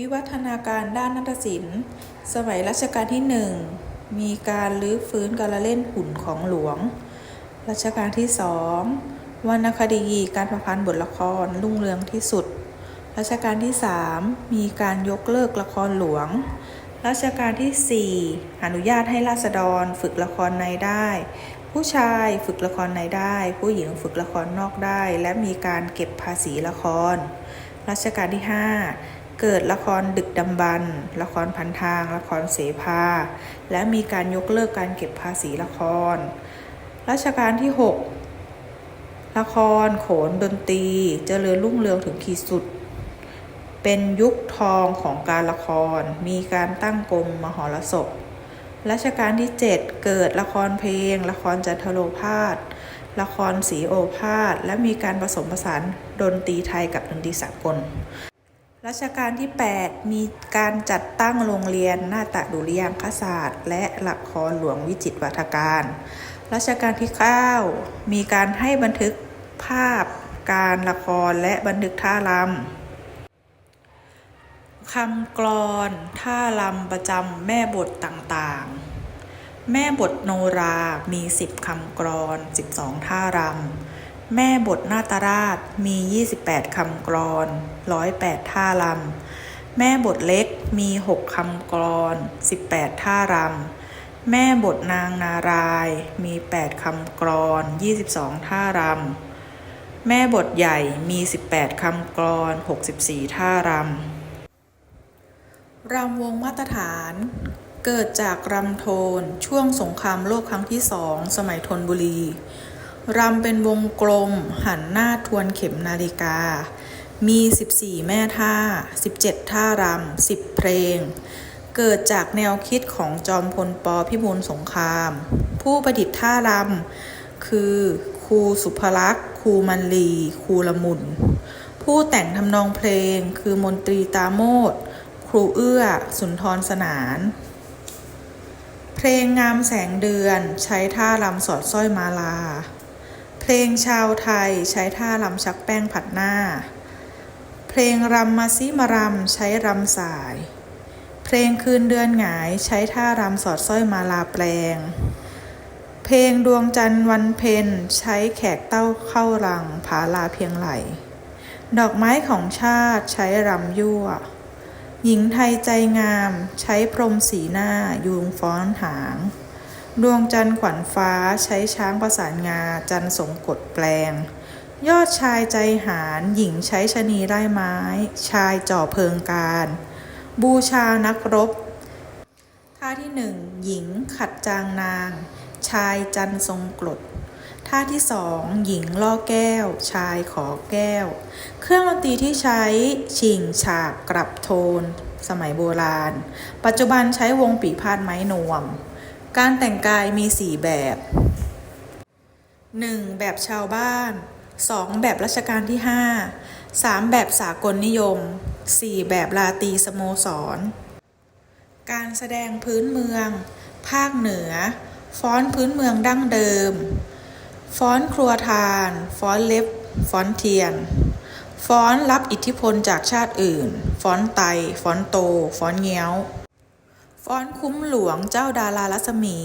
วิวัฒนาการด้านนาฏศิลป์ สมัยรัชกาลที่หนึ่งมีการรื้อฟื้นการละเล่นหุ่นของหลวง รัชกาลที่สองวรรณคดีการประพันธ์บทละครรุ่งเรืองที่สุด รัชกาลที่สามมีการยกเลิกละครหลวง รัชกาลที่สี่อนุญาตให้ราษฎรฝึกละครในได้ ผู้ชายฝึกละครในได้ ผู้หญิงฝึกละครนอกได้ และมีการเก็บภาษีละคร รัชกาลที่5 เกิดละครดึกดำบรรพ์ละครพันทาง ละครเสภา และมีการยกเลิกการเก็บภาษีละคร รัชกาลที่ 6 ละครโขนดนตรีเจริญรุ่งเรืองถึงขีดสุด เป็นยุคทองของการละคร มีการตั้งกรมมหรสพ รัชกาลที่ 7 เกิดละครเพลง ละครจันทโลภาสละครสีโอภาสและมีการผสมผสานดนตรีไทยกับดนตรีสากล รัชกาลที่ 8 มีการจัดตั้งโรงเรียนนาฏดุริยางคศาสตร์ และละครหลวงวิจิตรวัฒการ รัชกาลที่ 9 มีการให้บันทึกภาพการละครและบันทึกท่ารำคำกลอนท่ารำประจำแม่บทต่างๆ แม่บทโนรา มี 10คำกลอน 12 ท่ารำ แม่บทนาตราชมี 28 คำกลอน 108 ท่ารำ แม่บทเล็กมี 6 คำกลอน 18 ท่ารำ แม่บทนางนารายมี 8 คำกลอน 22 ท่ารำ แม่บทใหญ่มี 18 คำกลอน 64 ท่ารำ รำวงมาตรฐาน เกิดจากรำโทนช่วงสงครามโลกครั้งที่สองสมัยธนบุรี รำเป็นวงกลม หันหน้าทวนเข็มนาฬิกา มี 14 แม่ท่า 17 ท่ารำ 10 เพลง เกิดจากแนวคิดของจอมพลปพิบูลสงคราม ผู้ประดิษฐ์ท่ารำคือครูสุภลักษ์ครูมันลีครูละมุน ผู้แต่งทำนองเพลงคือมนตรีตาโมดครูเอื้อ สุนทรสนาน เพลงงามแสงเดือนใช้ท่ารำสอดสร้อยมาลา เพลงชาวไทยใช้ท่ารำชักแป้งผัดหน้า เพลงรำมาซิมารำใช้รำสาย เพลงคืนเดือนหงายใช้ท่ารำสอดสร้อยมาลาแปลง เพลงดวงจันทร์วันเพ็ญใช้แขกเต้าเข้ารังผาลาเพียงไหล ดอกไม้ของชาติใช้รำยั่ว หญิงไทยใจงามใช้พรมสีหน้ายูงฟ้อนหาง ดวงจันทร์ขวัญฟ้าใช้ช้างประสานงา จันทร์สงกดแปลง ยอดชายใจหารหญิงใช้ชะนีไร้ไม้ ชายจ่อเพิงการ บูชานักรบ ท่าที่หนึ่งหญิงขัดจางนาง ชายจันทร์ทรงกรดท่าที่สองหญิงล่อแก้ว ชายขอแก้ว เครื่องดนตรีที่ใช้ชิงฉากกลับโทน สมัยโบราณ ปัจจุบันใช้วงปีพาดไม้นวม การแต่งกายมีสี่แบบ 1. แบบชาวบ้าน 2. แบบรัชกาลที่ 5 3. แบบสากลนิยม 4. แบบลาตีสโมสร การแสดงพื้นเมือง ภาคเหนือ ฟ้อนพื้นเมืองดั้งเดิม ฟ้อนครัวทาน ฟ้อนเล็บ ฟ้อนเทียน ฟ้อนรับอิทธิพลจากชาติอื่น ฟ้อนไต ฟ้อนโต ฟ้อนเงี้ยว ฟ้อนคุ้มหลวงเจ้าดารารัศมี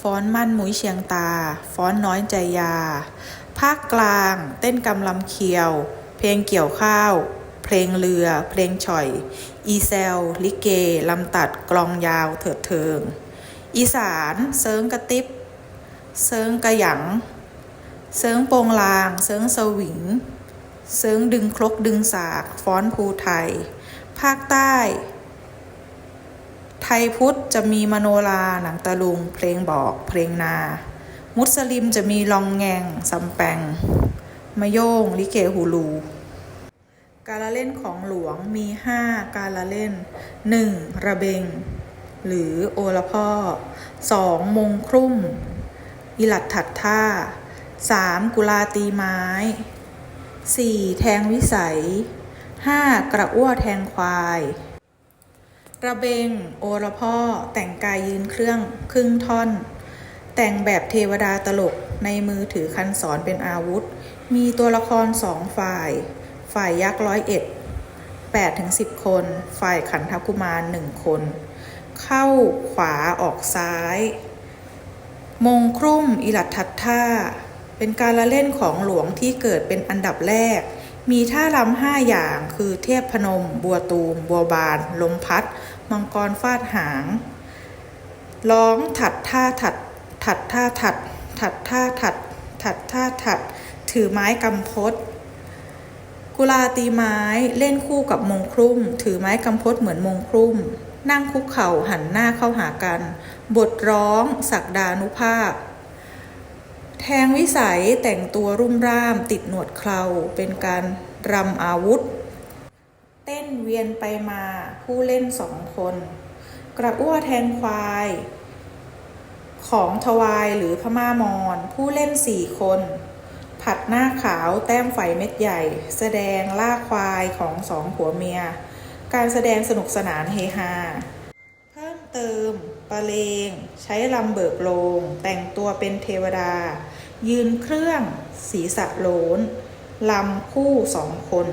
ฟ้อนมั่นมุ้ยเชียงตา ฟ้อนน้อยใจยา ภาคกลาง เต้นกำลำเคียว เพลงเกี่ยวข้าว เพลงเรือ เพลงฉ่อย อีเซล ลิเก ลำตัดกลองยาวเถิดเทิง อีสาน เซิงกระติบ เซิงกระหยัง เซิงโปงลาง เซิงสวิง เซิงดึงครกดึงสาก ฟ้อนภูไทย ภาคใต้ ไทยพุทธจะมีมโนราหนังตะลุง เพลงบอก เพลงนา มุสลิมจะมีลองแงงสำแปงมะโยง ลิเกฮูลู การละเล่นของหลวงมี 5 การละเล่น 1. ระเบง หรือโอละพ่อ 2. มงครุ่มอิหลัดถัดท่า 3. กุลาตีไม้ 4. แทงวิสัย 5. กระอ้วแทงควาย ระเบง โอละพ่อ แต่งกายยืนเครื่องครึ่งท่อน แต่งแบบเทวดาตลกในมือถือคันศรเป็นอาวุธ มีตัวละครสองฝ่าย ฝ่ายยักษ์ร้อยเอ็ดแป8-10คน ฝ่ายขันธกุมารหนึ่งคน เข้าขวาออกซ้าย มงครุ่มอิลัดทัตท่า เป็นการละเล่นของหลวงที่เกิดเป็นอันดับแรก มีท่ารำห้าอย่างคือเทพพนม บัวตูม บัวบาน ลมพัด มังกรฟาดหาง ร้องถัดท่าถัด ถัดท่าถัด ถัดท่าถัด ถัดท่าถัด ถือไม้กำพดกุลาตีไม้เล่นคู่กับมงครุ่ม ถือไม้กำพดเหมือนมงครุ่ม นั่งคุกเข่าหันหน้าเข้าหากัน บทร้อง ศักดานุภาพ แทงวิสัยแต่งตัวรุ่มร่ามติดหนวดเคราเป็นการรำอาวุธ เต้นเวียนไปมาผู้เล่นสองคน กระอ้วแทนควาย ของทวายหรือพม่ามอนผู้เล่นสี่คน ผัดหน้าขาวแต้มไฟเม็ดใหญ่ แสดงล่าควายของสองผัวเมีย การแสดงสนุกสนานเฮฮา เพิ่มเติม ประเลง ใช้ลำเบิกโลง แต่งตัวเป็นเทวดา ยืนเครื่อง ศีรษะโลนลำคู่สองคน